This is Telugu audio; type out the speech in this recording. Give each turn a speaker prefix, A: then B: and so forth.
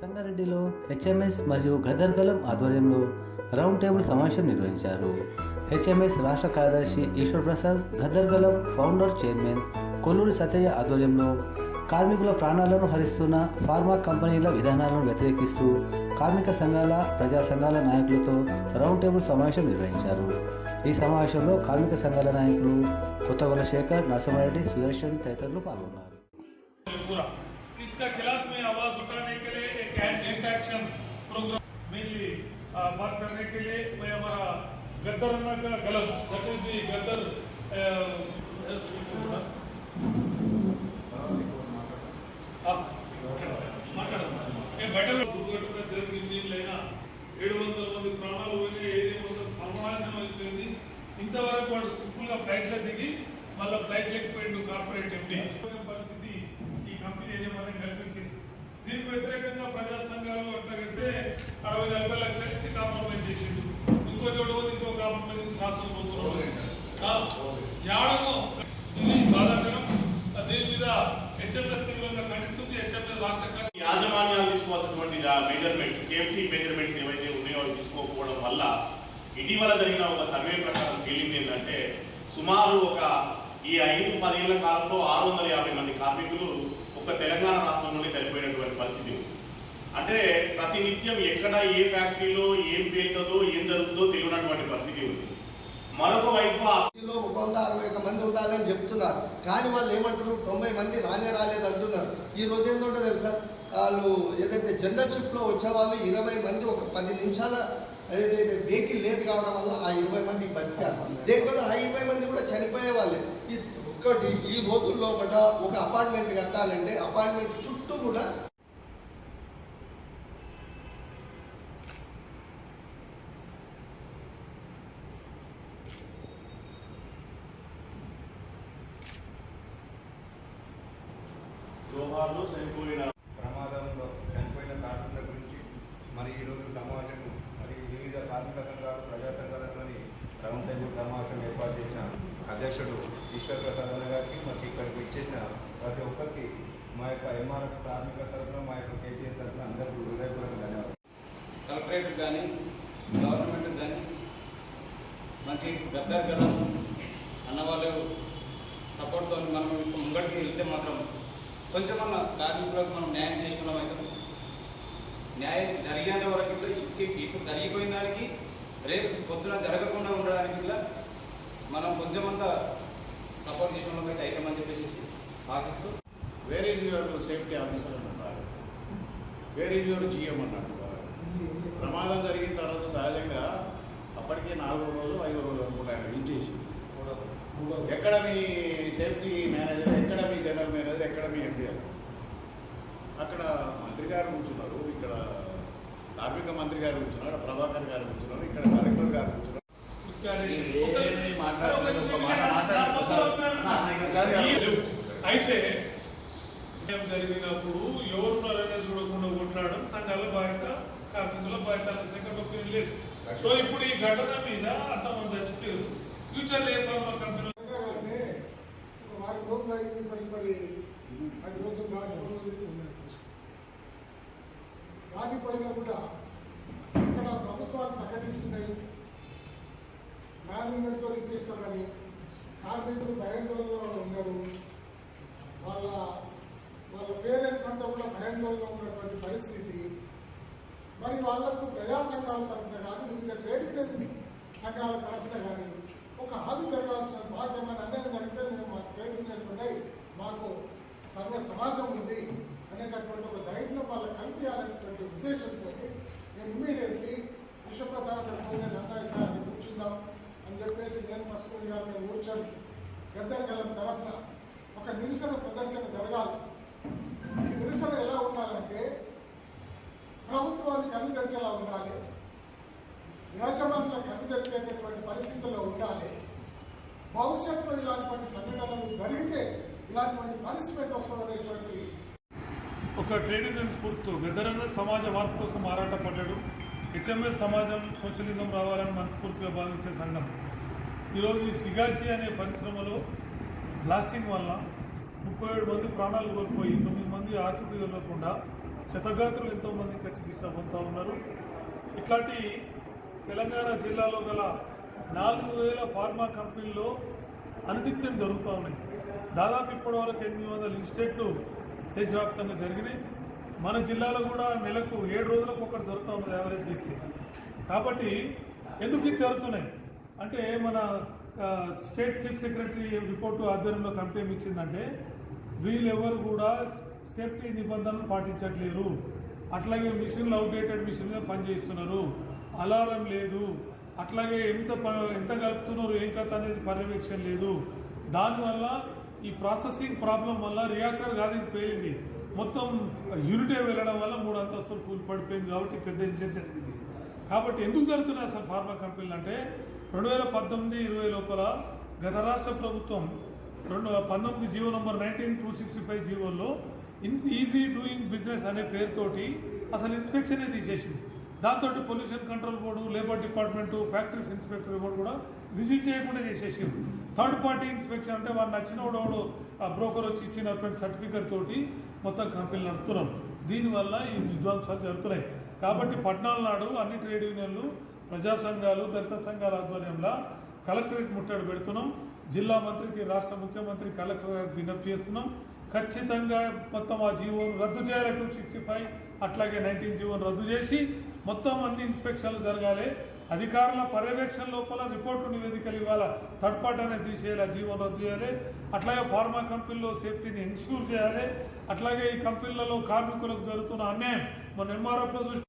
A: సంగారెడ్డిలో హెచ్ఎంఎస్ మరియు గదర్గలం ఆధ్వర్యంలో రౌండ్ టేబుల్ సమావేశం నిర్వహించారు. హెచ్ఎంఎస్ రాష్ట్ర కార్యదర్శి ఈశ్వర్ ప్రసాద్ గదర్గలం ఫౌండర్ చైర్మన్ కొల్లూరి సతయ్య ఆధ్వర్యంలో కార్మికుల ప్రాణాలను హరిస్తున్న ఫార్మా కంపెనీల విధానాలను వ్యతిరేకిస్తూ కార్మిక సంఘాల ప్రజా సంఘాల నాయకులతో రౌండ్ టేబుల్ సమావేశం నిర్వహించారు. ఈ సమావేశంలో కార్మిక సంఘాల నాయకులు కొత్తగొల్ల శేఖర్ నరసింహారెడ్డి సుదర్శన్ తదితరులు పాల్గొన్నారు.
B: इसका खिलाफ में आवाज उठाने के लिए एक एंटी एक्शन प्रोग्राम मेनली बात करने के लिए मैं हमारा गद्दर अन्ना का गलत सतीश जी गद्दर अ, अ, మాట్లాడమ్మా. ఏ బయటలో దుర్ఘటన జరిగింది లేనా ఏడు వందల మంది ప్రాణాలు పోయినాయి ఏడు వందల సర్వనాశనం అయిపోయింది ఇంతవరకు వాడు సింపుల్ గా ఫ్లైట్ లో దిగి మళ్ళీ ఫ్లైట్ లేకపోయిండు కార్పొరేట్ ఎండి పరిస్థితి ఈ కల్పించింది. దీనికి వ్యతిరేకంగా ప్రజా సంఘాలు అట్లాగంటే అరవై నలభై లక్షలు ఇచ్చి కాంప్రమైజ్ చేసిండు ఇంకో చోట పోతే ఇంకో కాంప్రమైజ్ ఇచ్చి రాష్ట్రం పోతున్నాడు ఇది బాధాకరం. దీని మీద హెచ్ఎంఎస్ తీవ్రంగా ఖండిస్తుంది. హెచ్ఎంఎస్ రాష్ట్ర
C: యాజమాన్యాలు తీసుకోవాల్సినటువంటి మెజర్మెంట్స్ సేఫ్టీ మెజర్మెంట్స్ ఏవైతే ఉన్నాయో అవి తీసుకోకపోవడం వల్ల ఇటీవల జరిగిన ఒక సర్వే ప్రకారం తేలింది ఏంటంటే సుమారు ఒక ఈ ఐదు పదేళ్ళ కాలంలో ఆరు వందల యాభై మంది కార్మికులు తెలంగాణ రాష్ట్రం నుండి చనిపోయినటువంటి పరిస్థితి ఉంది. అంటే ప్రతినిత్యం ఎక్కడ ఏ ఫ్యాక్టరీలో ఏం పేలుతుందో ఏం జరుగుతుందో తెలియనటువంటి పరిస్థితి ఉంది. మరొక వైపు
D: ఒక వంద అరవై ఒక మంది ఉండాలని చెప్తున్నారు. కానీ వాళ్ళు ఏమంటారు తొంభై మంది రానే రాలేదు అంటున్నారు. ఈ రోజు ఏంటంటే తెలుసా? వాళ్ళు ఏదైతే జనరల్షిప్లో వచ్చేవాళ్ళు ఇరవై మంది ఒక పది నిమిషాల ఏదైతే వెహికల్ లేట్ కావడం వల్ల ఆ ఇరవై మంది బతికారు. లేకపోతే ఆ ఇరవై మంది కూడా చనిపోయే వాళ్ళే. ఈ ఒక్కటి ఈ రోజుల్లో లోపల ఒక అపార్ట్మెంట్ కట్టాలంటే అపార్ట్మెంట్ చుట్టూ కూడా
C: జోహార్లు చనిపోయిన
E: ప్రమాదంలో చనిపోయిన కార్మికుల గురించి మరి ఈరోజు సమావేశం మరి వివిధ కార్మిక సంఘాలు ప్రజా సంఘాలతోని రౌండ్ టేబుల్ సమావేశం ఏర్పాటు చేసిన అధ్యక్షుడు ఈశ్వర్ ప్రసాద్ అన్న గారికి మాకు ఇక్కడికి వచ్చేసిన ప్రతి ఒక్కరికి మా యొక్క ఎంఆర్ఎఫ్ కార్మిక తరఫున మా యొక్క కేటీఆర్ తరఫున అందరికీ హృదయపూర్వక ధన్యవాదాలు.
F: కలెక్టరేట్ కానీ గవర్నమెంట్ కానీ మంచి గద్దర్ కదా అన్నవాళ్ళు సపోర్ట్తో మనం ఇప్పుడు ముంగడికి వెళ్తే మాత్రం కొంచెం మన కార్మికులకు మనం న్యాయం చేసుకున్నాం అయితే న్యాయం జరిగేంత వరకు కూడా ఇప్పుడు జరిగిపోయిన దానికి రేపు పొద్దున జరగకుండా ఉండడానికి కూడా మనం కొంచెమంతా సపోర్ట్ చేసుకున్నాం అయితే అని చెప్పేసి ఆశిస్తూ.
G: వేరే ఈజ్ సేఫ్టీ ఆఫీసర్ అని అంటారు వేరే ఈజ్ జిఎం అని అంటున్నారు ప్రమాదం జరిగిన తర్వాత సహజంగా అప్పటికే నాలుగు రోజులు ఐదు రోజులు అనుకుంటాను విజిట్ చేసి ఎక్కడ మీ సేఫ్టీ మేనేజర్ ఎక్కడ మీ జనరల్ మేనేజర్ ఎక్కడ మీ ఎండిఆర్ అక్కడ మంత్రి గారు కూర్చున్నారు ఇక్కడ కార్మిక మంత్రి గారు కూర్చున్నారు ప్రభాకర్ గారు కూర్చున్నారు ఇక్కడ కలెక్టర్ గారు కూర్చున్నారు.
B: అయితే ఏం జరిగినప్పుడు ఎవరున్నారనే చూడకుండా కొట్లాడడం సంఘాల బాధ్యత కార్మికుల బాధ్యత అనే సెకండ్ ఒపీనియన్ లేదు. సో ఇప్పుడు ఈ ఘటన మీద అంతమంది చచ్చిపోయారు ఫ్యూచర్ ఏ ఫార్మా కంపెనీ
H: వారం రోజులు అయింది మరి మరి పది రోజులు దాటి రోజులు దాటిపోయినా కూడా ఇక్కడ ప్రభుత్వాలు ప్రకటిస్తున్నాయి. మేనేజ్మెంట్తో ఇప్పిస్తామని కార్మికులు భయాందోళనలో ఉన్నారు. వాళ్ళ వాళ్ళ పేరెంట్స్ అంతా కూడా భయాందోళనలో ఉన్నటువంటి పరిస్థితి. మరి వాళ్ళకు ప్రజా సంఘాల తరఫున కానీ వివిధ ట్రేడ్ యూనియన్ సంఘాల తరఫున కానీ ఒక హామీ జరగాల్సిన బాధ్యత అన్యాయం జరిగితే మేము మా ట్రేడ్ యూనియన్ ఉన్నాయి మాకు సర్వ సమాజం ఉంది అనేటటువంటి ఒక ధైర్యం వాళ్ళకి కల్పించాలనేటువంటి ఉద్దేశంతో నేను ఇమ్మీడియట్లీ విశ్వప్రసాద్ ఫోన్ చేసి అన్న ఇక్కడ అని కూర్చుందాం అని చెప్పేసి నేను మస్కూరి గారు మేము కూర్చొని గద్దరగలం తరఫున ఒక నిరసన ప్రదర్శన జరగాలి. ఈ నిరసన ఎలా ఉండాలంటే ప్రభుత్వాన్ని కన్ను తెరిచేలా ఉండాలి. యాజమాన్యుల కన్ను తెరిచేటటువంటి పరిస్థితుల్లో ఉండాలి. భవిష్యత్తులో ఇలాంటి సంఘటనలు జరిగితే ఇలాంటి పనిష్మెంట్ వస్తుందనేటువంటి
B: ఒక ట్రేడ్ యూనియన్ స్ఫూర్తితో గద్దరన్న సమాజ మార్పు కోసం ఆరాటపడ్డాడు. హెచ్ఎంఎస్ సమాజం సోషలిజం రావాలని మనస్ఫూర్తిగా భావించే సంఘం. ఈరోజు ఈ సిగాచి అనే పరిశ్రమలో బ్లాస్టింగ్ వల్ల ముప్పై ఏడు మంది ప్రాణాలు కోల్పోయి తొమ్మిది మంది ఆచూకీ శతగాత్రులు క్షతగాత్రులు ఎంతోమంది ఇంకా చికిత్స పొందుతూ ఉన్నారు. ఇట్లాంటి తెలంగాణ జిల్లాలో గల నాలుగు వేల ఫార్మా కంపెనీల్లో అనునిత్యం జరుగుతూ ఉన్నాయి. దాదాపు ఇప్పటివరకు ఎనిమిది వందల ఇన్స్టేట్లు దేశవ్యాప్తంగా జరిగినాయి. మన జిల్లాలో కూడా నెలకు ఏడు రోజులకు ఒకటి జరుగుతూ ఉన్నది యావరేజ్ తీస్తే కాబట్టి ఎందుకు ఇది జరుగుతున్నాయి? అంటే మన స్టేట్ చీఫ్ సెక్రటరీ రిపోర్టు ఆధ్వర్యంలో కంప్లైంట్ ఇచ్చిందంటే వీళ్ళెవరు కూడా సేఫ్టీ నిబంధనలు పాటించట్లేరు. అట్లాగే మిషన్లు అవుట్డేటెడ్ మిషన్గా పనిచేస్తున్నారు. అలారం లేదు. అట్లాగే ఎంత ప- ఎంత కలుపుతున్నారు ఏం కథ అనేది పర్యవేక్షణ లేదు. దానివల్ల ఈ ప్రాసెసింగ్ ప్రాబ్లం వల్ల రియాక్టర్ కాదు ఇది పేలింది. మొత్తం యూనిటే వెళ్ళడం వల్ల మూడు అంతస్తులు కూలి పడిపోయింది కాబట్టి పెద్ద ఇన్సిడెంట్ జరిగింది. కాబట్టి ఎందుకు జరుగుతున్నాయి అసలు ఫార్మా కంపెనీలు అంటే రెండు వేల పద్దెనిమిది ఇరవై లోపల గత రాష్ట్ర ప్రభుత్వం రెండు పంతొమ్మిది GO number nineteen two sixty five జీవోల్లో in easy doing business అనే పేరుతోటి అసలు ఇన్స్పెక్షనే తీసేసింది. దాంతో pollution control board labour department factories inspector board కూడా విజిట్ చేయకుండా చేసేసింది. థర్డ్ పార్టీ ఇన్స్పెక్షన్ అంటే వారు నచ్చిన వాడు ఆ బ్రోకర్ వచ్చి ఇచ్చినటువంటి సర్టిఫికేట్ తోటి మొత్తం కంపెనీలు నడుపుతున్నాం. దీనివల్ల ఈ విధ్వంసాలు జరుగుతున్నాయి. కాబట్టి పట్నాల నాడు అన్ని ట్రేడ్ యూనియన్లు ప్రజా సంఘాలు దళిత సంఘాల ఆధ్వర్యంలో కలెక్టరేట్ ముట్టడి పెడుతున్నాం. జిల్లా మంత్రికి రాష్ట్ర ముఖ్యమంత్రి కలెక్టర్ గారికి విజ్ఞప్తి చేస్తున్నాం. ఖచ్చితంగా మొత్తం ఆ జీవోను రద్దు చేయాలి. టూ సిక్స్టీ ఫైవ్ అట్లాగే నైన్టీన్ జీవోను రద్దు చేసి మొత్తం అన్ని ఇన్స్పెక్షన్లు జరగాలి. అధికారుల పర్యవేక్షణ లోపల రిపోర్టు నివేదికలు ఇవ్వాలి? థర్డ్ పార్టీ అనేది తీసేయాలి జీవోను రద్దు చేయాలి. అట్లాగే ఫార్మా కంపెనీలో సేఫ్టీని ఇన్ష్యూర్ చేయాలి. అట్లాగే ఈ కంపెనీలలో కార్మికులకు జరుగుతున్న అన్యాయం మన ఎంఆర్ఎఫ్లో చూసి